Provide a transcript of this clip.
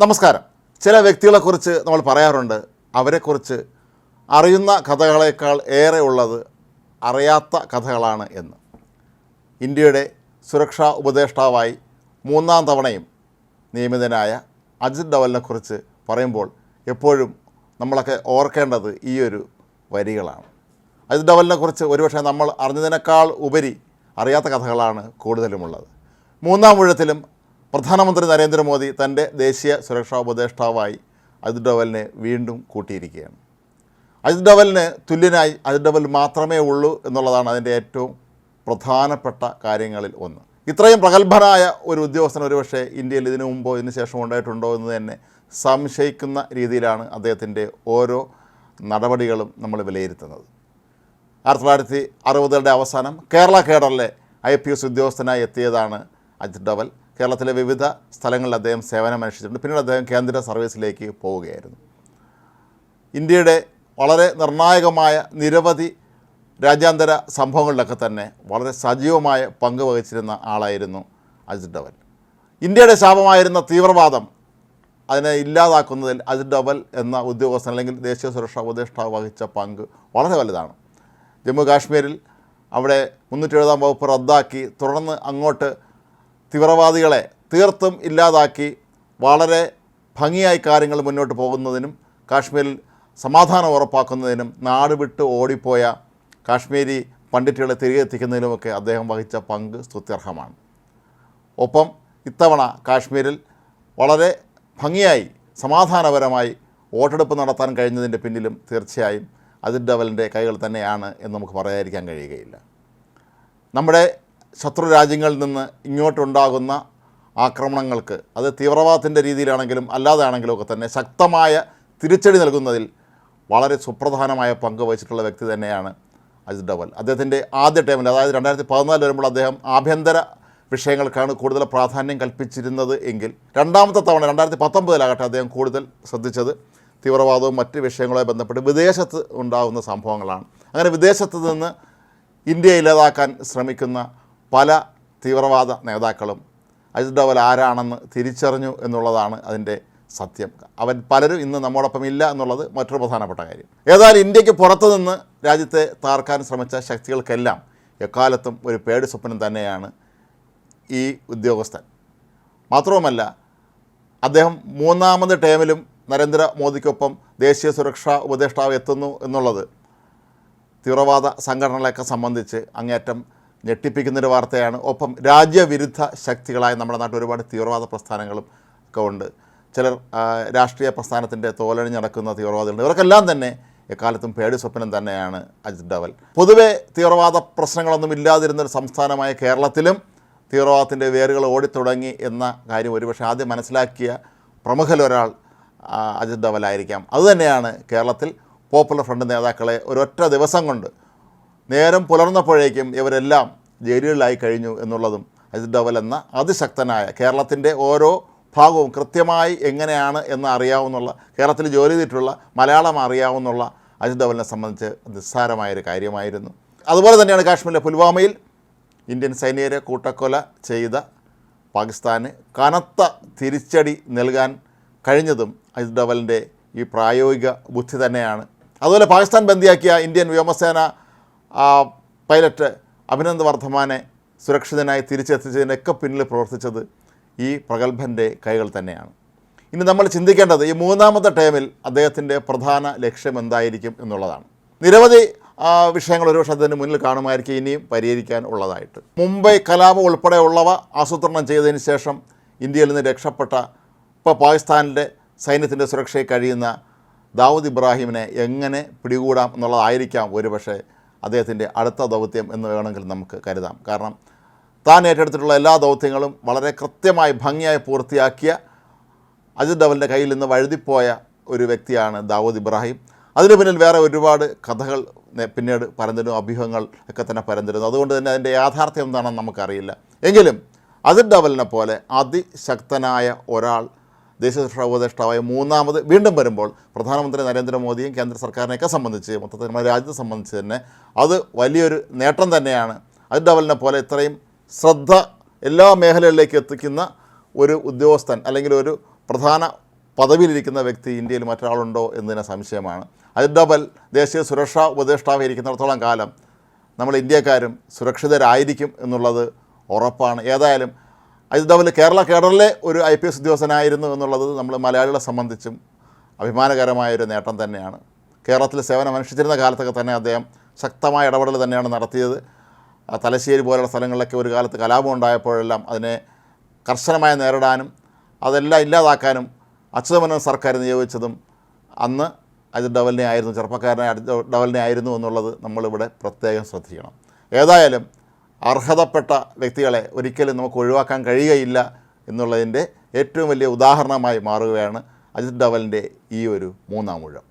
നമസ്കാരം. ചില വ്യക്തികളെക്കുറിച്ച് നമ്മൾ പറയാറുണ്ട്. അവരെക്കുറിച്ച് അറിയുന്ന കഥകളേക്കാൾ ഏറെ ഉള്ളത് അറിയാത്ത കഥകളാണ് എന്ന്. ഇന്ത്യയുടെ സുരക്ഷാ ഉപദേഷ്ടാവായി മൂന്നാം തവണയും നിയമിതനായ അജിത് ഡവലിനെക്കുറിച്ച് പറയുമ്പോൾ എപ്പോഴും നമ്മളൊക്കെ ഓർക്കേണ്ടത് ഈ ഒരു വരികളാണ്. അജിത് ഡവലിനെക്കുറിച്ച് ഒരുപക്ഷെ നമ്മൾ അറിഞ്ഞതിനേക്കാൾ ഉപരി അറിയാത്ത കഥകളാണ് കൂടുതലുമുള്ളത്. മൂന്നാം ഊഴത്തിലും പ്രധാനമന്ത്രി നരേന്ദ്രമോദി തന്റെ ദേശീയ സുരക്ഷാ ഉപദേഷ്ടാവായി അജിത് ഡവലിനെ വീണ്ടും കൂട്ടിയിരിക്കുകയാണ്. അജിത് ഡവലിന് തുല്യനായി അജിത് ഡവൽ മാത്രമേ ഉള്ളൂ എന്നുള്ളതാണ് അതിന്റെ ഏറ്റവും പ്രധാനപ്പെട്ട കാര്യങ്ങളിൽ ഒന്ന്. ഇത്രയും പ്രഗത്ഭനായ ഒരു ഉദ്യോഗസ്ഥൻ ഒരുപക്ഷെ ഇന്ത്യയിൽ ഇതിനു മുമ്പോ ഇതിനു ഉണ്ടായിട്ടുണ്ടോ എന്ന് തന്നെ സംശയിക്കുന്ന രീതിയിലാണ് അദ്ദേഹത്തിന്റെ ഓരോ നടപടികളും നമ്മൾ വിലയിരുത്തുന്നത്. ആയിരത്തി തൊള്ളായിരത്തി അറുപതുകളുടെ അവസാനം കേരള കേഡറിലെ ഐ പി എസ് ഉദ്യോഗസ്ഥനായി എത്തിയതാണ് അജിത് ഡവൽ കേരളത്തിലെ വിവിധ സ്ഥലങ്ങളിൽ അദ്ദേഹം സേവനമനുഷ്ഠിച്ചിട്ടുണ്ട് പിന്നീട് അദ്ദേഹം കേന്ദ്ര സർവീസിലേക്ക് പോവുകയായിരുന്നു. ഇന്ത്യയുടെ വളരെ നിർണായകമായ നിരവധി രാജ്യാന്തര സംഭവങ്ങളിലൊക്കെ തന്നെ വളരെ സജീവമായ പങ്ക് വഹിച്ചിരുന്ന ആളായിരുന്നു അജിത് ഡവൽ. ഇന്ത്യയുടെ ശാപമായിരുന്ന തീവ്രവാദം അതിനെ ഇല്ലാതാക്കുന്നതിൽ അജിത് ഡവൽ എന്ന ഉദ്യോഗസ്ഥൻ അല്ലെങ്കിൽ ദേശീയ സുരക്ഷാ ഉപദേഷ്ടാവ് വഹിച്ച പങ്ക് വളരെ വലുതാണ്. ജമ്മു കാശ്മീരിൽ അവിടെ മുന്നൂറ്റി എഴുപതാം വകുപ്പ് റദ്ദാക്കി തുടർന്ന് അങ്ങോട്ട് തീവ്രവാദികളെ തീർത്തും ഇല്ലാതാക്കി വളരെ ഭംഗിയായി കാര്യങ്ങൾ മുന്നോട്ട് പോകുന്നതിനും കാശ്മീരിൽ സമാധാനം ഉറപ്പാക്കുന്നതിനും നാട് വിട്ട് ഓടിപ്പോയ കാശ്മീരി പണ്ഡിറ്റുകളെ തിരികെ എത്തിക്കുന്നതിലുമൊക്കെ അദ്ദേഹം വഹിച്ച പങ്ക് സ്തുത്യർഹമാണ്. ഒപ്പം ഇത്തവണ കാശ്മീരിൽ വളരെ ഭംഗിയായി സമാധാനപരമായി വോട്ടെടുപ്പ് നടത്താൻ കഴിഞ്ഞതിന്റെ പിന്നിലും തീർച്ചയായും അജിത് ഡവലിന്റെ കൈകൾ തന്നെയാണ് എന്ന് നമുക്ക് പറയാതിരിക്കാൻ കഴിയുകയില്ല. നമ്മുടെ ശത്രു രാജ്യങ്ങളിൽ നിന്ന് ഇങ്ങോട്ടുണ്ടാകുന്ന ആക്രമണങ്ങൾക്ക് അത് തീവ്രവാദത്തിന്റെ രീതിയിലാണെങ്കിലും അല്ലാതാണെങ്കിലും ഒക്കെ തന്നെ ശക്തമായ തിരിച്ചടി നൽകുന്നതിൽ വളരെ സുപ്രധാനമായ പങ്ക് വഹിച്ചിട്ടുള്ള വ്യക്തി തന്നെയാണ് അജിത് ഡവൽ. അദ്ദേഹത്തിന്റെ ആദ്യ ടൈമിൽ അതായത് രണ്ടായിരത്തി പതിനാല് വരുമ്പോൾ അദ്ദേഹം ആഭ്യന്തര വിഷയങ്ങൾക്കാണ് കൂടുതൽ പ്രാധാന്യം കൽപ്പിച്ചിരുന്നത് എങ്കിൽ രണ്ടാമത്തെ തവണ രണ്ടായിരത്തി പത്തൊമ്പതിലാകട്ടെ അദ്ദേഹം കൂടുതൽ ശ്രദ്ധിച്ചത് തീവ്രവാദവും മറ്റ് വിഷയങ്ങളുമായി ബന്ധപ്പെട്ട് വിദേശത്ത് ഉണ്ടാകുന്ന സംഭവങ്ങളാണ്. അങ്ങനെ വിദേശത്ത് നിന്ന് ഇന്ത്യയെ ഇല്ലാതാക്കാൻ ശ്രമിക്കുന്ന പല തീവ്രവാദ നേതാക്കളും അജിത് ഡോവൽ ആരാണെന്ന് തിരിച്ചറിഞ്ഞു എന്നുള്ളതാണ് അതിന്റെ സത്യം. അവൻ പലരും ഇന്ന് നമ്മോടൊപ്പം ഇല്ല എന്നുള്ളത് മറ്റൊരു പ്രധാനപ്പെട്ട കാര്യം. ഏതായാലും ഇന്ത്യയ്ക്ക് പുറത്തുനിന്ന് രാജ്യത്തെ താർക്കാൻ ശ്രമിച്ച ശക്തികൾക്കെല്ലാം എക്കാലത്തും ഒരു പേടി സ്വപ്നം തന്നെയാണ് ഈ ഉദ്യോഗസ്ഥൻ. മാത്രവുമല്ല അദ്ദേഹം മൂന്നാമത് ടേമിലും നരേന്ദ്രമോദിക്കൊപ്പം ദേശീയ സുരക്ഷാ ഉപദേഷ്ടാവ് എത്തുന്നു എന്നുള്ളത് തീവ്രവാദ സംഘടനകളെയൊക്കെ സംബന്ധിച്ച് അങ്ങേറ്റം ഞെട്ടിപ്പിക്കുന്നൊരു വാർത്തയാണ്. ഒപ്പം രാജ്യവിരുദ്ധ ശക്തികളായ നമ്മുടെ നാട്ടിൽ ഒരുപാട് തീവ്രവാദ പ്രസ്ഥാനങ്ങളും ഒക്കെ ഉണ്ട്. ചിലർ രാഷ്ട്രീയ പ്രസ്ഥാനത്തിന്റെ തോലണി നടക്കുന്ന തീവ്രവാദികളുണ്ട്. ഇവർക്കെല്ലാം തന്നെ എക്കാലത്തും പേടി സ്വപ്നം തന്നെയാണ് അജിത് ഡവൽ. പൊതുവെ തീവ്രവാദ പ്രശ്നങ്ങളൊന്നും ഇല്ലാതിരുന്നൊരു സംസ്ഥാനമായ കേരളത്തിലും തീവ്രവാദത്തിന്റെ വേരുകൾ ഓടിത്തുടങ്ങി എന്ന കാര്യം ഒരുപക്ഷെ ആദ്യം മനസ്സിലാക്കിയ പ്രമുഖരൊരാൾ ആ, അജിത് ഡവലായിരിക്കാം അതുതന്നെയാണ് കേരളത്തിൽ പോപ്പുലർ ഫ്രണ്ട് നേതാക്കളെ ഒരൊറ്റ ദിവസം കൊണ്ട് നേരം പുലർന്നപ്പോഴേക്കും ഇവരെല്ലാം ജയിലുകളിലായി കഴിഞ്ഞു എന്നുള്ളതും അജിത് ഡവൽ എന്ന അതിശക്തനായ കേരളത്തിന്റെ ഓരോ ഭാഗവും കൃത്യമായി എങ്ങനെയാണ് എന്ന് അറിയാവുന്നുള്ള കേരളത്തിൽ ജോലി ചെയ്തിട്ടുള്ള മലയാളം അറിയാവുന്നുള്ള അജിത് ഡവലിനെ സംബന്ധിച്ച് നിസ്സാരമായൊരു കാര്യമായിരുന്നു. അതുപോലെ തന്നെയാണ് കാശ്മീരിലെ പുൽവാമയിൽ ഇന്ത്യൻ സൈനികരെ കൂട്ടക്കൊല ചെയ്ത പാകിസ്ഥാന് കനത്ത തിരിച്ചടി നൽകാൻ കഴിഞ്ഞതും അജിത് ഡവലിന്റെ ഈ പ്രായോഗിക ബുദ്ധി തന്നെയാണ്. അതുപോലെ പാകിസ്ഥാൻ ബന്ധിയാക്കിയ ഇന്ത്യൻ വ്യോമസേന പൈലറ്റ് അഭിനന്ദ് വർദ്ധമാനെ സുരക്ഷിതനായി തിരിച്ചെത്തിച്ചതിനൊക്കെ പിന്നിൽ പ്രവർത്തിച്ചത് ഈ പ്രഗത്ഭന്റെ കൈകൾ തന്നെയാണ്. ഇനി നമ്മൾ ചിന്തിക്കേണ്ടത് ഈ മൂന്നാമത്തെ ടേമിൽ അദ്ദേഹത്തിന്റെ പ്രധാന ലക്ഷ്യം എന്തായിരിക്കും എന്നുള്ളതാണ്. നിരവധി വിഷയങ്ങൾ ഒരുപക്ഷെ അതിന് മുന്നിൽ കാണുമായിരിക്കും ഇനിയും പരിഹരിക്കാൻ ഉള്ളതായിട്ട്. മുംബൈ കലാപം ഉൾപ്പെടെയുള്ളവ ആസൂത്രണം ചെയ്തതിന് ശേഷം ഇന്ത്യയിൽ നിന്ന് രക്ഷപ്പെട്ട ഇപ്പോൾ പാകിസ്ഥാനിലെ സൈന്യത്തിന്റെ സുരക്ഷയിൽ കഴിയുന്ന ദാവൂദ് ഇബ്രാഹിമിനെ എങ്ങനെ പിടികൂടാം എന്നുള്ളതായിരിക്കാം ഒരുപക്ഷെ അദ്ദേഹത്തിന്റെ അടുത്ത ദൗത്യം എന്ന് വേണമെങ്കിൽ നമുക്ക് കരുതാം. കാരണം താൻ ഏറ്റെടുത്തിട്ടുള്ള എല്ലാ ദൗത്യങ്ങളും വളരെ കൃത്യമായി ഭംഗിയായി പൂർത്തിയാക്കിയ അജിത് ഡവലിന്റെ കയ്യിൽ നിന്ന് വഴുതിപ്പോയ ഒരു വ്യക്തിയാണ് ദാവൂദ് ഇബ്രാഹിം. അതിന് പിന്നിൽ വേറെ ഒരുപാട് കഥകൾ പിന്നീട് പരന്നിരുന്നു അഭ്യൂഹങ്ങൾ ഒക്കെ തന്നെ പരന്നിരുന്നു അതുകൊണ്ട് തന്നെ അതിന്റെ യാഥാർത്ഥ്യം എന്താണെന്ന് നമുക്കറിയില്ല. എങ്കിലും അജിത് ഡവലിനെ പോലെ അതിശക്തനായ ഒരാൾ ദേശീയ സുരക്ഷാ ഉപദേഷ്ടാവായ മൂന്നാമത് വീണ്ടും വരുമ്പോൾ പ്രധാനമന്ത്രി നരേന്ദ്രമോദിയും കേന്ദ്ര സർക്കാരിനെയൊക്കെ സംബന്ധിച്ച് മൊത്തത്തിൽ നമ്മുടെ രാജ്യത്തെ സംബന്ധിച്ച് തന്നെ അത് വലിയൊരു നേട്ടം തന്നെയാണ്. അജിത് ഡവലിനെ പോലെ ഇത്രയും ശ്രദ്ധ എല്ലാ മേഖലകളിലേക്ക് എത്തിക്കുന്ന ഒരു ഉദ്യോഗസ്ഥൻ അല്ലെങ്കിൽ ഒരു പ്രധാന പദവിയിലിരിക്കുന്ന വ്യക്തി ഇന്ത്യയിൽ മറ്റൊരാളുണ്ടോ എന്നതിന് സംശയമാണ്. അജിത് ഡബൽ ദേശീയ സുരക്ഷാ ഉപദേഷ്ടാവ് ഇരിക്കുന്നിടത്തോളം കാലം നമ്മൾ ഇന്ത്യക്കാരും സുരക്ഷിതരായിരിക്കും എന്നുള്ളത് ഉറപ്പാണ്. ഏതായാലും അജിത് ഡോവൽ കേരള കേഡറിലെ ഒരു ഐ പി എസ് ഉദ്യോഗസ്ഥനായിരുന്നു എന്നുള്ളത് നമ്മൾ മലയാളികളെ സംബന്ധിച്ചും അഭിമാനകരമായ ഒരു നേട്ടം തന്നെയാണ്. കേരളത്തിൽ സേവനം അനുഷ്ഠിച്ചിരുന്ന കാലത്തൊക്കെ തന്നെ അദ്ദേഹം ശക്തമായ ഇടപെടൽ തന്നെയാണ് നടത്തിയത്. തലശ്ശേരി പോലുള്ള സ്ഥലങ്ങളിലൊക്കെ ഒരു കാലത്ത് കലാപം ഉണ്ടായപ്പോഴെല്ലാം അതിനെ കർശനമായി നേരിടാനും അതെല്ലാം ഇല്ലാതാക്കാനും അച്യുതമനൻ സർക്കാർ നിയോഗിച്ചതും അന്ന് അജിത് ഡവലിനെ ആയിരുന്നു ചെറുപ്പക്കാരനായ അജിത് ഡവലിനെ ആയിരുന്നു എന്നുള്ളത് നമ്മളിവിടെ പ്രത്യേകം ശ്രദ്ധിക്കണം. ഏതായാലും അർഹതപ്പെട്ട വ്യക്തികളെ ഒരിക്കലും നമുക്ക് ഒഴിവാക്കാൻ കഴിയുകയില്ല എന്നുള്ളതിന്റെ ഏറ്റവും വലിയ ഉദാഹരണമായി മാറുകയാണ് അജിത് ഡവലിന്റെ ഈ ഒരു മൂന്നാം ഊഴം.